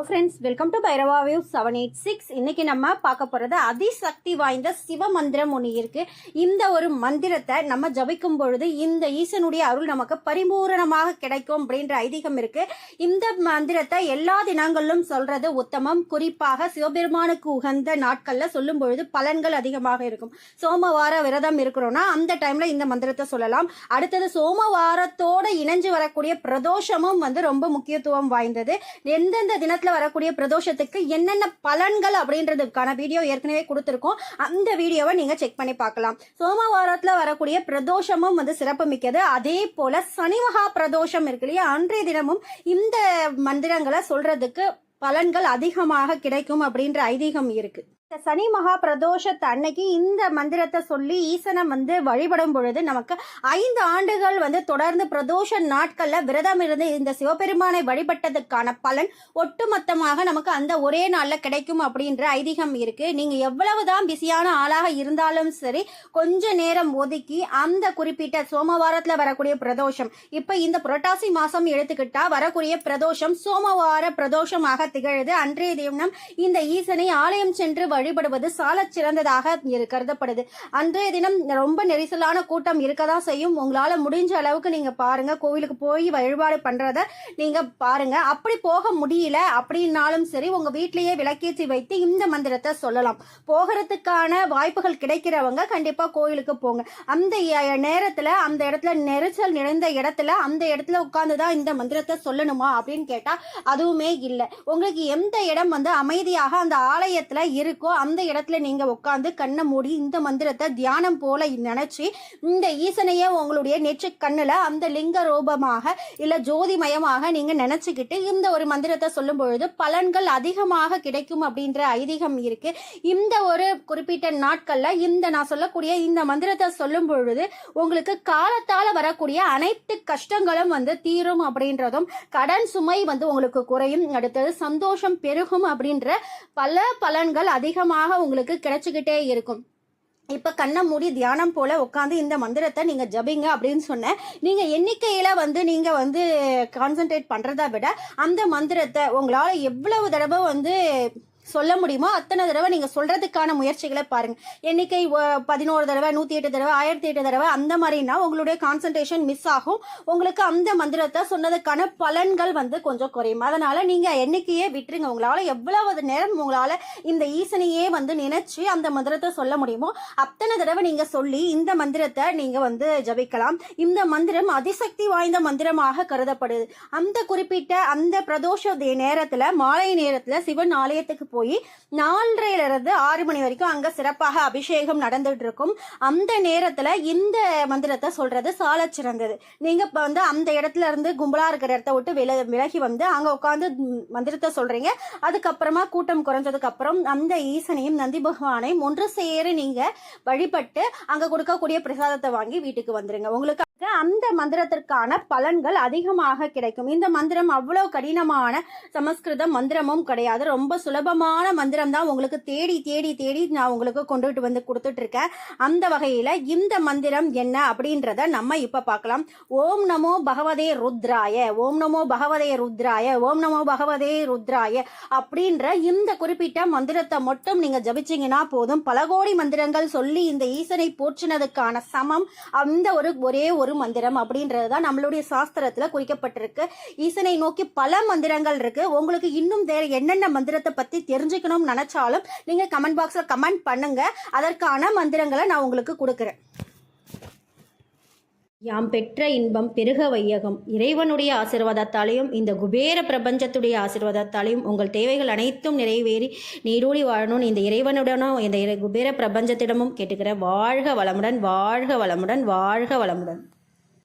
Hello friends welcome to Bhairava view seven eight six இன்னைக்கு நம்ம பார்க்க போகிறது அதிசக்தி வாய்ந்த சிவ மந்திரம் ஒன்று இருக்குது இந்த ஒரு மந்திரத்தை நம்ம ஜபிக்கும் பொழுது இந்த ஈசனுடைய அருள் நமக்கு பரிபூரணமாக கிடைக்கும் அப்படின்ற ஐதீகம் இருக்குது இந்த மந்திரத்தை எல்லா தினங்களிலும் சொல்கிறது உத்தமம். குறிப்பாக சிவபெருமானுக்கு உகந்த நாட்களில் சொல்லும் பொழுது பலன்கள் அதிகமாக இருக்கும். சோமவார விரதம் இருக்கிறோன்னா அந்த டைமில் இந்த மந்திரத்தை சொல்லலாம். அடுத்தது சோமவாரத்தோட இணைஞ்சு வரக்கூடிய பிரதோஷமும் வந்து ரொம்ப முக்கியத்துவம் வாய்ந்தது. எந்தெந்த தினத்தில் வரக்கூடிய பிரதோஷத்துக்கு என்னென்ன பலன்கள் அப்படின்றதுக்கான வீடியோ ஏற்கனவே கொடுத்துருக்கோம். அந்த வீடியோவை நீங்கள் செக் பண்ணி பார்க்கலாம். சோமவாரத்தில் வரக்கூடிய பிரதோஷமும் வந்து சிறப்பு மிக்கது அதே போல சனி மகா பிரதோஷம் இருக்கு இல்லையா? அன்றைய தினமும் இந்த மந்திரங்களை சொல்றதுக்கு பலன்கள் அதிகமாக கிடைக்கும் அப்படின்ற ஐதீகம் இருக்குது இந்த சனி மகா பிரதோஷத்து அன்னைக்கு இந்த மந்திரத்தை சொல்லி ஈசனை வந்து வழிபடும் பொழுது நமக்கு ஐந்து ஆண்டுகள் வந்து தொடர்ந்து பிரதோஷ நாட்களில் விரதம் இருந்து இந்த சிவபெருமானை வழிபட்டதுக்கான பலன் ஒட்டுமொத்தமாக நமக்கு அந்த ஒரே நாளில் கிடைக்கும் அப்படின்ற ஐதீகம் இருக்கு. நீங்க எவ்வளவுதான் பிஸியான ஆளாக இருந்தாலும் சரி கொஞ்ச நேரம் ஒதுக்கி அந்த குறிப்பிட்ட சோமவாரத்தில் வரக்கூடிய பிரதோஷம் இப்போ இந்த புரட்டாசி மாசம் எடுத்துக்கிட்டா வரக்கூடிய பிரதோஷம் சோமவார பிரதோஷமாக திகழுது. அன்றைய தினம் இந்த ஈசனை ஆலயம் சென்று வழிபடுவது சால சிறந்ததாக இரு- கருதப்படுது. அன்றைய தினம் ரொம்ப நெரிசலான கூட்டம் இருக்கதான் செய்யும். உங்களால முடிஞ்ச அளவுக்கு நீங்க பாருங்க. கோவிலுக்கு போய் வழிபாடு பண்றத நீங்க பாருங்க. அப்படி போக முடியல அப்படின்னாலும் சரி உங்க வீட்லயே விளக்கேற்றி வைத்து இந்த மந்திரத்தை சொல்லலாம். போகிறதுக்கான வாய்ப்புகள் கிடைக்கிறவங்க கண்டிப்பா கோயிலுக்கு போங்க. அந்த நேரத்தில் நேரத்துல அந்த இடத்துல நெரிசல் நிறைந்த இடத்துல அந்த இடத்துல உட்காந்து தான் இந்த மந்திரத்தை சொல்லணுமா அப்படின்னு கேட்டா அதுவுமே இல்லை. உங்களுக்கு எந்த இடம் வந்து அமைதியாக அந்த ஆலயத்துல இருக்கோ அந்த இடத்துல நீங்க உட்காந்து கண்ணை மூடி இந்த மந்திரத்தை தியானம் போல நினைச்சு இந்த ஈசனையே உங்களுடைய நெற்றி கண்ணுல அந்த லிங்க ரூபமாக இல்ல ஜோதிமயமாக நீங்க நினைச்சுக்கிட்டு இந்த ஒரு மந்திரத்தை சொல்லும் பொழுது பலன்கள் அதிகமாக கிடைக்கும் அப்படின்ற ஐதீகம் இருக்கு. இந்த ஒரு குறிப்பிட்ட நாட்கள்ல இந்த நான் சொல்லக்கூடிய இந்த மந்திரத்தை சொல்லும் பொழுது உங்களுக்கு காலத்தால வரக்கூடிய அனைத்து கஷ்டங்களும் வந்து தீரும் அப்படின்றதும் கடன் சுமை வந்து உங்களுக்கு குறையும் அடுத்தது சந்தோஷம் பெருகும் அப்படின்ற பல பலன்கள் அதிகமாக உங்களுக்கு கிடைச்சிக்கிட்டே இருக்கும். இப்போ கண்ணை மூடி தியானம் போல உட்காந்து இந்த மந்திரத்தை நீங்கள் ஜபிங்க அப்படின்னு சொன்னேன். நீங்கள் எண்ணிக்கையில் வந்து நீங்கள் வந்து கான்சென்ட்ரேட் பண்ணுறத விட அந்த மந்திரத்தை உங்களால் எவ்வளவு தடவை வந்து சொல்ல முடியுமோ அத்தனை தடவை நீங்கள் சொல்கிறதுக்கான முயற்சிகளை பாருங்கள் எண்ணிக்கை பதினோரு தடவை நூற்றி எட்டு தடவை ஆயிரத்தி எட்டு தடவை அந்த மாதிரினா உங்களுடைய கான்சன்ட்ரேஷன் மிஸ் ஆகும். உங்களுக்கு அந்த மந்திரத்தை சொன்னதுக்கான பலன்கள் வந்து கொஞ்சம் குறையும். அதனால் நீங்கள் எண்ணிக்கையே விட்டுருங்க. உங்களால் எவ்வளவு நேரம் உங்களால் இந்த ஈசனையே வந்து நினைச்சு அந்த மந்திரத்தை சொல்ல முடியுமோ அத்தனை தடவை நீங்கள் சொல்லி இந்த மந்திரத்தை நீங்கள் வந்து ஜபிக்கலாம். இந்த மந்திரம் அதிசக்தி வாய்ந்த மந்திரமாக கருதப்படுது. அந்த குறிப்பிட்ட அந்த பிரதோஷ நேரத்தில் மாலை நேரத்தில் சிவன் ஆலயத்துக்கு போய் போய் நாலரையிலிருந்து ஆறு மணி வரைக்கும் அங்க சிறப்பாக அபிஷேகம் நடந்துட்டு இருக்கும் அந்த நேரத்துல இந்த மந்திரத்தை சொல்றது சால சிறந்தது நீங்க இப்ப வந்து அந்த இடத்துல இருந்து கும்பலா இருக்கிற இடத்த விட்டு வில விலகி வந்து அங்க உட்காந்து மந்திரத்தை சொல்றீங்க. அதுக்கப்புறமா கூட்டம் குறைஞ்சதுக்கு அப்புறம் அந்த ஈசனையும் நந்தி பகவானையும் ஒன்று சேர நீங்க வழிபட்டு அங்க கொடுக்கக்கூடிய பிரசாதத்தை வாங்கி வீட்டுக்கு வந்துருங்க. உங்களுக்கு அந்த மந்திரத்திற்கான பலன்கள் அதிகமாக கிடைக்கும். இந்த மந்திரம் அவ்வளோ கடினமான சமஸ்கிருத மந்திரமும் கிடையாது. ரொம்ப சுலபமான மந்திரம் தான் உங்களுக்கு தேடி தேடி தேடி நான் உங்களுக்கு கொண்டுட்டு வந்து கொடுத்துட்டு இருக்கேன் அந்த வகையில் இந்த மந்திரம் என்ன அப்படின்றத நம்ம இப்போ பார்க்கலாம். ஓம் நமோ பகவதே ருத்ராய ஓம் நமோ பகவதே ருத்ராய ஓம் நமோ பகவதே ருத்ராய அப்படின்ற இந்த குறிப்பிட்ட மந்திரத்தை மட்டும் நீங்கள் ஜபிச்சீங்கன்னா போதும். பல கோடி மந்திரங்கள் சொல்லி இந்த ஈசனை போற்றினதுக்கான சமம். அந்த ஒரு ஒரே ஒரு மந்திரம் அப்படின்றது தான் நம்மளுடைய சாஸ்திரத்துல குறிக்கப்பட்டிருக்கு. ஈசனை நோக்கி பல மந்திரங்கள் இருக்கு. உங்களுக்கு இன்னும் வேற என்னென்ன மந்திரத்தை பத்தி தெரிஞ்சுக்கணும்னு நினைச்சாலும் நீங்க கமெண்ட் பாக்ஸ்ல கமெண்ட் பண்ணுங்க. அதற்கான மந்திரங்களை நான் உங்களுக்கு கொடுக்குறேன். யாம் பெற்ற இன்பம் பெருக வையகம். இறைவனுடைய ஆசீர்வாதத்தாலையும் இந்த குபேர பிரபஞ்சத்துடைய ஆசீர்வாதத்தாலையும் உங்கள் தேவைகள் அனைத்தும் நிறைவேறி நீடூழி வாழணும்னு இந்த இறைவனுடனும் இந்த இறை- குபேர பிரபஞ்சத்திடமும் கேட்டுக்கிற வாழ்க வளமுடன் வாழ்க வளமுடன் வாழ்க வளமுடன்.